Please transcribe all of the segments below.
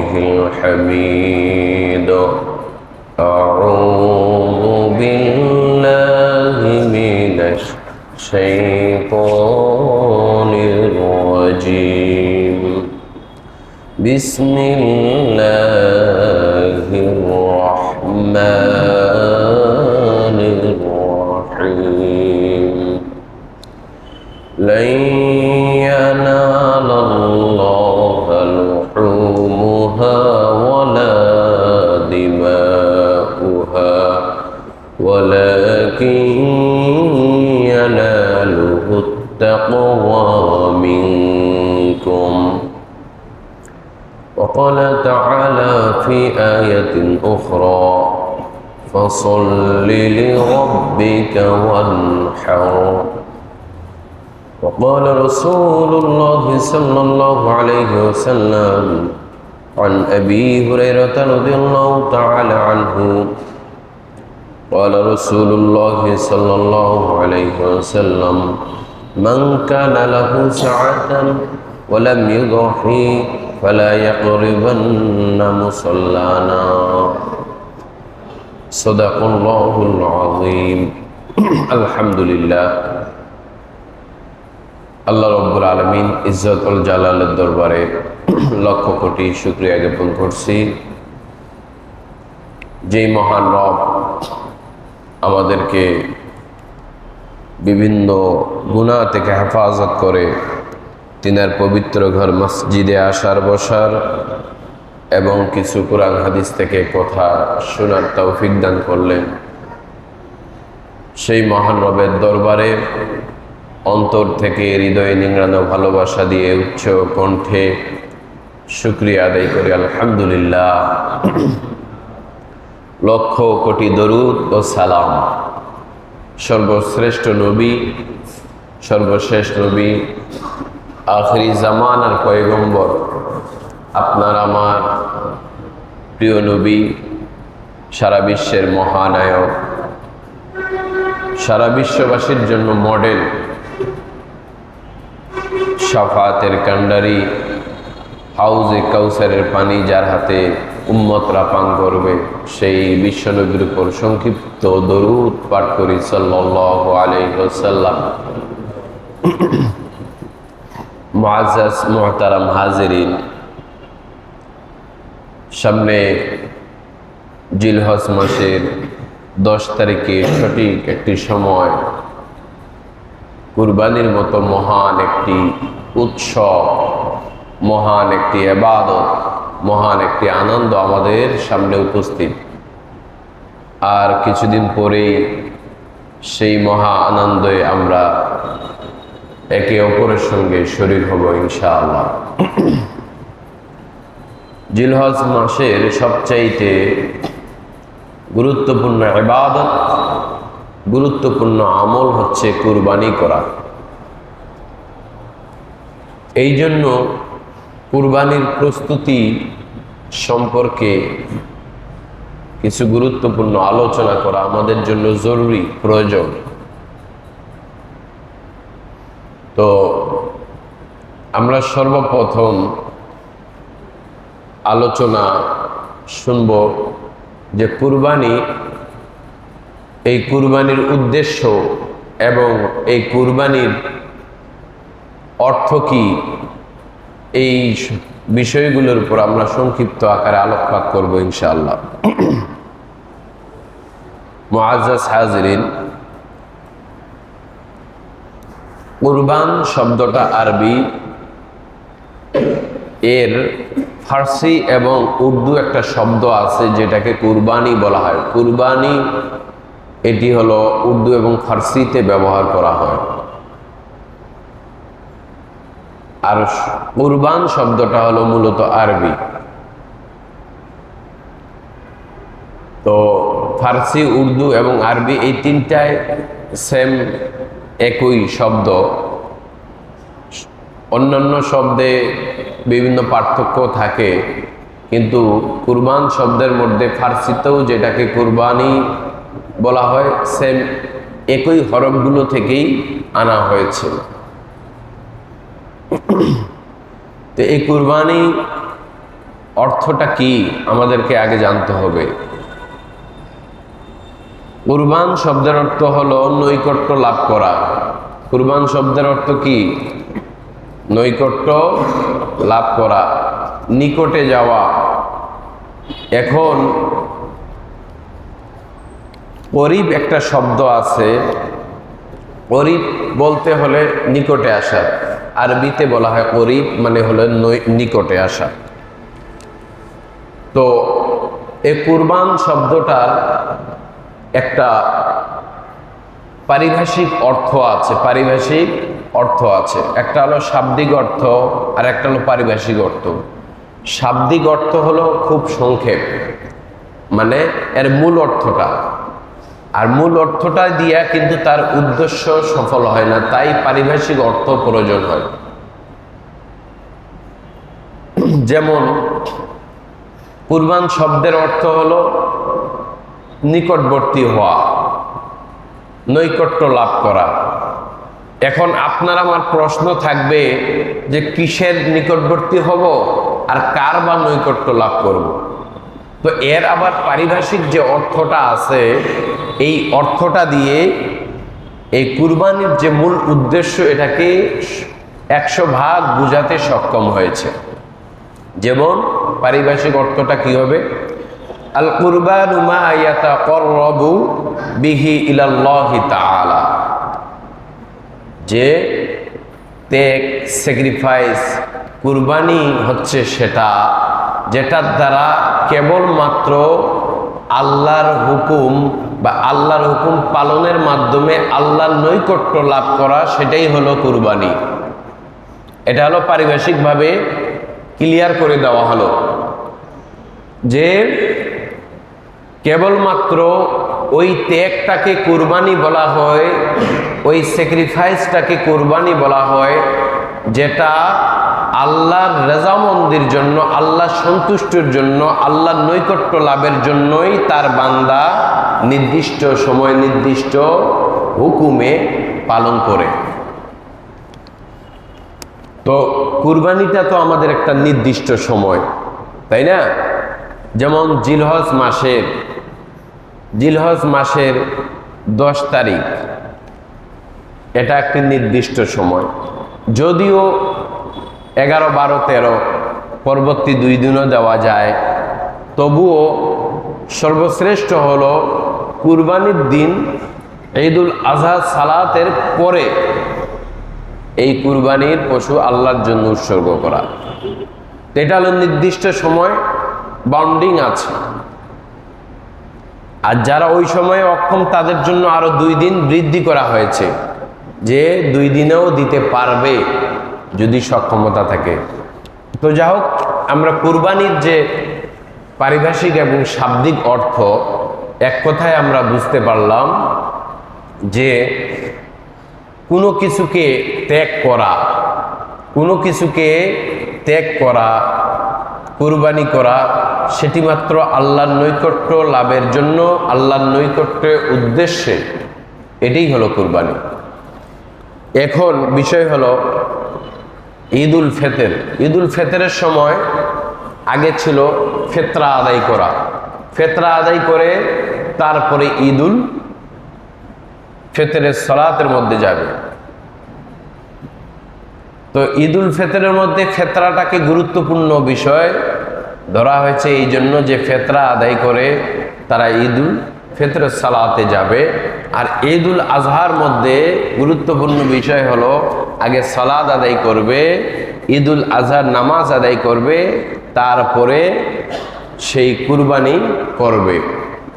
والفرقانه الحميد أعوذ بالله من الشيطان الرجيم. بسم الله الرحمن الرحيم. لن ولكن يناله التقوى منكم. وقال تعالى في آية أخرى فصل لربك وانحر. وقال رسول الله صلى الله عليه وسلم عن أبي هريرة رضي الله تعالى عنه قال رسول الله صلى الله عليه وسلم من كان له سعة ولم يضحي فلا يقربن مصلانا صدق الله العظيم الحمد لله আল্লাহ রব্বুল আলমিন ইজ্জত উল জালালের দরবারে লক্ষ কোটি শুক্রিয়া জ্ঞাপন করছি যেই মহান রব আমাদেরকে বিভিন্ন গুণা থেকে হেফাজত করে তিনার পবিত্র ঘর মসজিদে আসার বসার এবং কিছু কোরআন হাদিস থেকে কথা শোনার তৌফিক দান করলেন। সেই মহান রবের দরবারে অন্তর থেকে হৃদয়ে নিংড়ানো ভালোবাসা দিয়ে উচ্চ কণ্ঠে শুক্রিয়া আদায় করি। আলহামদুলিল্লাহ। লক্ষ কোটি দরুদ ও সালাম। সর্বশ্রেষ্ঠ নবী, সর্বশেষ নবী, আখরি জামান আর পয়গম্বর, আপনার আমার প্রিয় নবী, সারা বিশ্বের মহানায়ক, সারা বিশ্ববাসীর জন্য মডেল সাফাতের কান্ডারি হাউজে কাউসারের পানি যার হাতে উম্মতরা পান করবে সেই বিশ্বনবীর উপর সংক্ষিপ্ত দরুদ পাঠ করি সাল্লাহ আলাইসাল্লাম মুআজ্জাজ মুহতারাম হাজিরিন, সামনে জিলহজ মাসের দশ তারিখে সঠিক একটি সময়, কুরবানির মতো মহান একটি উৎসব, মহান একটি এবাদত মহান একটি আনন্দ আমাদের সামনে উপস্থিত। আর কিছুদিন পরেই সেই মহা আনন্দে আমরা একে অপরের সঙ্গে শরীর হব ইনশাআল্লাহ। জিলহজ মাসের সবচাইতে গুরুত্বপূর্ণ ইবাদত, গুরুত্বপূর্ণ আমল হচ্ছে কুরবানি করা। এই জন্য কুরবানির প্রস্তুতি সম্পর্কে কিছু গুরুত্বপূর্ণ আলোচনা করা আমাদের জন্য জরুরি, প্রয়োজন। তো আমরা সর্বপ্রথম আলোচনা শুনব যে কুরবানি, এই কুরবানির উদ্দেশ্য এবং এই কুরবানির অর্থ কি? এই বিষয়গুলোর উপর আমরা সংক্ষিপ্ত আকারে আলোকপাত করব ইনশাআল্লাহ। মুআজ্জাজ হাজরিন কুরবান শব্দটা আরবি, এর ফার্সি এবং উর্দু একটা শব্দ আছে যেটাকে কুরবানি বলা হয়। কুরবানি এটি হলো উর্দু এবং ফার্সিতে ব্যবহার করা হয়। আর কুরবান শব্দটা হলো মূলত আরবি। তো ফার্সি, উর্দু এবং আরবি এই তিনটায় সেম একই শব্দ। অন্যান্য শব্দে বিভিন্ন পার্থক্য থাকে, কিন্তু কুরবান শব্দের মধ্যে ফার্সিতেও যেটাকে কুরবানি বলা হয় সেম একই হরফগুলো থেকেই আনা হয়েছে। তো এই কুরবানি অর্থটা কি আমাদেরকে আগে জানতে হবে? কুরবান শব্দের অর্থ হলো নৈকট্য লাভ করা। কুরবান শব্দের অর্থ কি? নৈকট্য লাভ করা, নিকটে যাওয়া। এখন করিব একটা শব্দ আছে। করিব বলতে হলে নিকটে আসা। আরবিতে বলা হয় করিব মানে হলো নিকটে আসা। তো এই কুরবান শব্দটার একটা পারিভাষিক অর্থ আছে, পারিভাষিক অর্থ আছে। একটা হলো শাব্দিক অর্থ আর একটা হলো পারিভাষিক অর্থ। শাব্দিক অর্থ হলো খুব সংক্ষেপ মানে এর মূল অর্থটা। আর মূল অর্থটা দিয়া কিন্তু তার উদ্দেশ্য সফল হয় না, তাই পারিভাষিক অর্থ প্রয়োজন হয় যেমন কুরবান শব্দের অর্থ হলো নিকটবর্তী হওয়া, নৈকট্য লাভ করা এখন আপনার আমার প্রশ্ন থাকবে যে কিসের নিকটবর্তী হব আর কার বা নৈকট্য লাভ করব। তো এর আবার পারিভাষিক যে অর্থটা আছে, এই অর্থটা দিয়ে এই কুরবানির যে মূল উদ্দেশ্য এটাকে একশো ভাগ বুঝাতে সক্ষম হয়েছে। যেমন পারিভাষিক অর্থটা কি হবে? আল কুরবান যে ত্যাগ স্যাক্রিফাইস কুরবানি হচ্ছে সেটা যেটার দ্বারা কেবলমাত্র আল্লাহর হুকুম বা আল্লাহর হুকুম পালনের মাধ্যমে আল্লাহর নৈকট্য লাভ করা, সেটাই হলো কুরবানি। এটা হলো পারিভাষিকভাবে ক্লিয়ার করে দেওয়া হলো যে কেবলমাত্র ওই ত্যাগটাকে কুরবানি বলা হয়, ওই স্যাক্রিফাইসটাকে কুরবানি বলা হয়, যেটা আল্লাহর রেজামন্দির জন্য আল্লাহ সন্তুষ্টির জন্য, আল্লাহর নৈকট্য লাভের জন্যই তার বান্দা নির্দিষ্ট সময়, নির্দিষ্ট হুকুমে পালন করে। তো কুরবানিটা তো আমাদের একটা নির্দিষ্ট সময়, তাই না? যেমন জিলহজ মাসের জিলহজ মাসের দশ তারিখ, এটা একটি নির্দিষ্ট সময়। যদিও এগারো, বারো, তেরো, পরবর্তী দুই দিনও দেওয়া যায়। তবুও সর্বশ্রেষ্ঠ হলো কুরবানির দিন ঈদুল আজহা সালাতের পরে এই কুরবানির পশু আল্লাহর জন্য উৎসর্গ করা। এটা হলো নির্দিষ্ট সময় বাউন্ডিং আছে। আর যারা ওই সময়ে অক্ষম, তাদের জন্য আরও দুই দিন বৃদ্ধি করা হয়েছে, যে দুই দিনেও দিতে পারবে। যদি সক্ষমতা থাকে। তো যা হোক আমরা কুরবানির যে পারিভাষিক এবং শাব্দিক অর্থ, এক কথায় আমরা বুঝতে পারলাম যে কোনো কিছুকে ত্যাগ করা, কোনো কিছুকে ত্যাগ করা, কুরবানি করা, সেটি মাত্র আল্লাহর নৈকট্য লাভের জন্য, আল্লাহর নৈকট্যের উদ্দেশ্যে এটাই হলো কুরবানি। এখন বিষয় হলো ঈদ উল ফেতের। ঈদ উল ফেতরের সময় আগে ছিল ফেতরা আদায় করা। ফেতরা আদায় করে তারপরে ঈদ উল ফেতরের সলাতের মধ্যে যাবে। তো ঈদ উল ফেতরের মধ্যে ফেতরাটাকে গুরুত্বপূর্ণ বিষয় ধরা হয়েছে এই জন্য যে ফেতরা আদায় করে তারা ঈদ উল ফেতরের সালাতে যাবে। আর ঈদ উল আজহার মধ্যে গুরুত্বপূর্ণ বিষয় হলো, আগে সালাদ আদায় করবে ঈদ উল আজহার নামাজ আদায় করবে, তারপরে সেই কুরবানি করবে।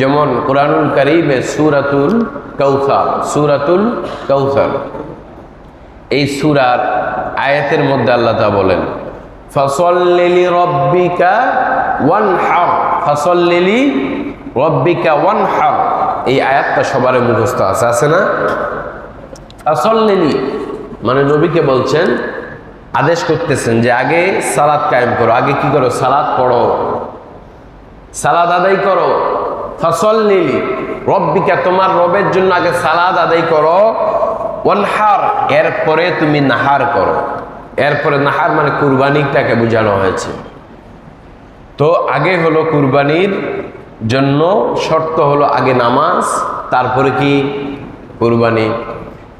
যেমন কোরআনুল করিমে সুরাতুল কৌসার সুরাতুল কৌসার এই সুরার আয়াতের মধ্যে আল্লাহ তা বলেন ফসল্লিলি রব্বিকা ওয়ান হার ফসল্লিলি রব্বিকা ওয়ান হার এই আয়াতটা সবার মুখস্থ আছে আছে না? ফসল্লিলি মানে নবীকে বলছেন, আদেশ করতেছেন যে আগে সালাদ কায়েম করো। আগে কি করো? সালাদ পড়ো। সালাদ আদায় করো। ফসল নিলি রব্বিকা, তোমার রবের জন্য আগে সালাদ আদায় করো। ওয়ানহার, এরপরে তুমি নাহার করো। এরপরে নাহার মানে কুরবানিটাকে বোঝানো হয়েছে। তো আগে হলো কুরবানির জন্য শর্ত হলো আগে নামাজ, তারপরে কি? কুরবানি।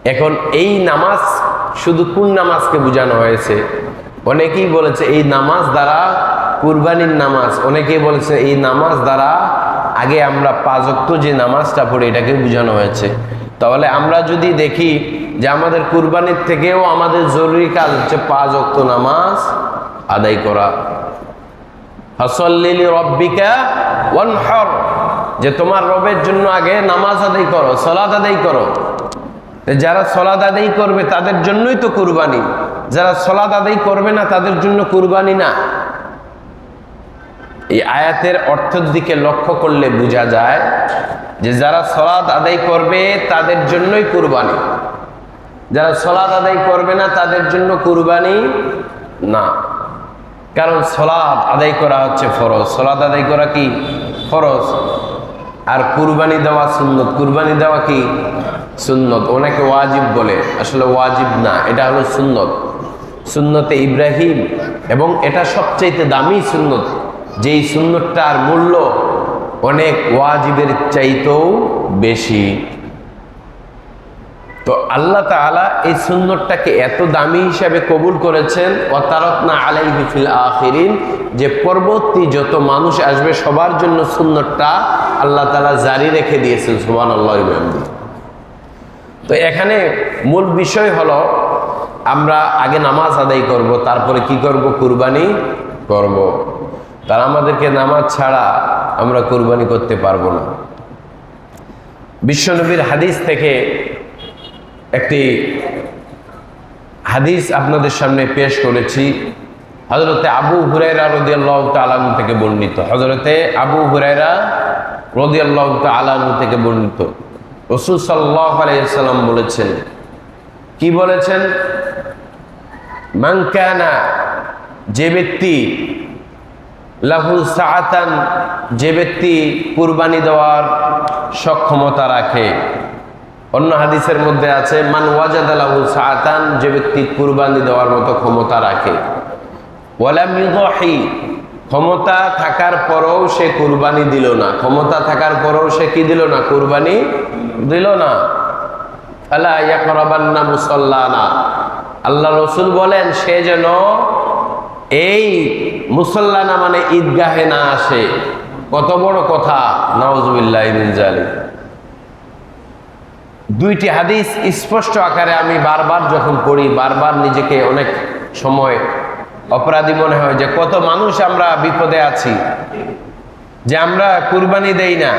এখন এই নামাজ, শুধু কোন নামাজকে বোঝানো হয়েছে? অনেকেই বলেছে এই নামাজ দ্বারা কুরবানির নামাজ, অনেকেই বলেছে এই নামাজ দ্বারা আগে আমরা পাঁচক্ত যে নামাজটা পড়ি, এটাকে বোঝানো হয়েছে। তাহলে আমরা যদি দেখি যে আমাদের কুরবানির থেকেও আমাদের জরুরি কাজ হচ্ছে পাঁচ অক্ত নামাজ আদায় করা। যে তোমার রবের জন্য আগে নামাজ আদায় করো সলাদ আদায় করো। যারা সলাদ আদায় করবে, তাদের জন্যই তো কুরবানি। যারা সলাদ আদায় করবে না, তাদের জন্য কুরবানি না। এই আয়াতের অর্থের দিকে লক্ষ্য করলে বোঝা যায় যে যারা সলাদ আদায় করবে, তাদের জন্যই কুরবানি। যারা সলাদ আদায় করবে না, তাদের জন্য কুরবানি না। কারণ সলাদ আদায় করা হচ্ছে ফরজ। সলাদ আদায় করা কি? ফরজ। আর কুরবানি দেওয়া সুন্নত। কুরবানি দেওয়া কি? সুন্নত। অনেকে ওয়াজিব বলে। আসলে ওয়াজিব না, এটা হলো সুন্নত। সুন্নতে ইব্রাহিম এবং এটা সবচাইতে দামি সুন্নত। যেই সুন্নতটার মূল্য অনেক ওয়াজিবের চাইতেও বেশি। তো আল্লাহ তাআলা এই সুন্নতটাকে এত দামি হিসাবে কবুল করেছেন অতারতনা আলাই ফিল আখিরিন, যে পরবর্তী যত মানুষ আসবে সবার জন্য সুন্নতটা আল্লাহ তাআলা জারি রেখে দিয়েছেন সুবান আল্লাহ তো এখানে মূল বিষয় হলো, আমরা আগে নামাজ আদায় করব, তারপরে কি করব? কুরবানি করব। তারা আমাদেরকে নামাজ ছাড়া আমরা কুরবানি করতে পারব না। বিশ্বনবীর হাদিস থেকে একটি হাদিস আপনাদের সামনে পেশ করেছি। হজরতে আবু হুরাইরা রদিয়াল্লাহ তালানু থেকে বর্ণিত। হজরতে আবু হুরাইরা রদিয়াল্লাহ তালানু থেকে বর্ণিত। রসুল সাল্লাহ আলাইসাল্লাম বলেছেন, কি বলেছেন? মাংকানা যে ব্যক্তি লাহু সাহাতান যে ব্যক্তি কুরবানি দেওয়ার সক্ষমতা রাখে অন্য হাদিসের মধ্যে আছে, মান ওয়াজাদ লাহু সাহাতান যে ব্যক্তি কুরবানি দেওয়ার মতো ক্ষমতা রাখে। ক্ষমতা থাকার পরেও সে কুরবানি দিল না। ক্ষমতা থাকার পরেও সে কি দিল না? কুরবানি দিল না। আলা আল্লাহ রসুল বলেন, সে যেন এই মুসল্লানা মানে ঈদগাহে না আসে। কত বড় কথা। জালি দুইটি হাদিস স্পষ্ট আকারে আমি বারবার যখন পড়ি, বারবার নিজেকে অনেক সময় অপরাধী মনে হয় যে কত মানুষ আমরা বিপদে আছি, যে আমরা কুরবানি দেই না।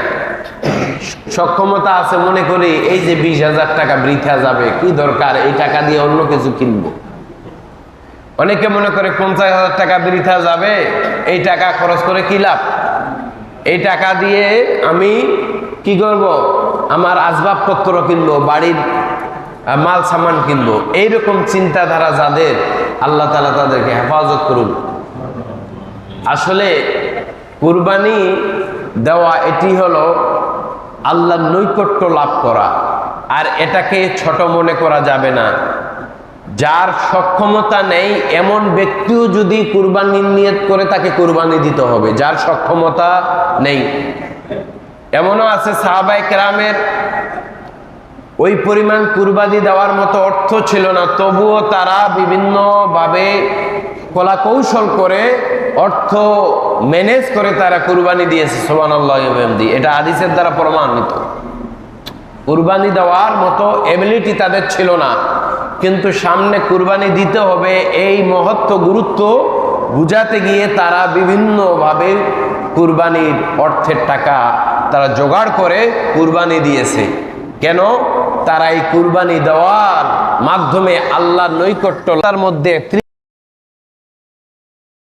সক্ষমতা আছে মনে করি, এই যে বিশ হাজার টাকা বৃথা যাবে, কি দরকার? এই টাকা দিয়ে অন্য কিছু কিনবো। অনেকে মনে করে পঞ্চাশ হাজার টাকা বৃথা যাবে, এই টাকা খরচ করে কি লাভ? এই টাকা দিয়ে আমি কি করব? আমার আসবাবপত্র কিনবো, বাড়ির মাল সামান কিনবো, এইরকম চিন্তাধারা যাদের, আল্লাহ তালা তাদেরকে হেফাজত করুন। আসলে কুরবানি দেওয়া এটি হলো আল্লাহর নৈকট্য লাভ করা, আর এটাকে ছোট মনে করা যাবে না। যার সক্ষমতা নেই, এমন ব্যক্তিও যদি কুরবানি নিয়ত করে তাকে কুরবানি দিতে হবে, যার সক্ষমতা নেই। এমনও আছে সাহাবাই কেরামের ওই পরিমাণ কুরবানি দেওয়ার মতো অর্থ ছিল না। তবুও তারা বিভিন্নভাবে কলা কৌশল করে অর্থ ম্যানেজ করে তারা কুরবানি দিয়েছে সোমান এটা আদিসের দ্বারা প্রমাণিত। কুরবানি দেওয়ার মতো এবিলিটি তাদের ছিল না। কিন্তু সামনে কুরবানি দিতে হবে এই মহত্ব গুরুত্ব বুঝাতে গিয়ে তারা বিভিন্নভাবে কুরবানির অর্থের টাকা তারা জোগাড় করে কুরবানি দিয়েছে। কেন? তারা এই কুরবানি দেওয়ার মাধ্যমে আল্লাহ নৈকট্য তার মধ্যে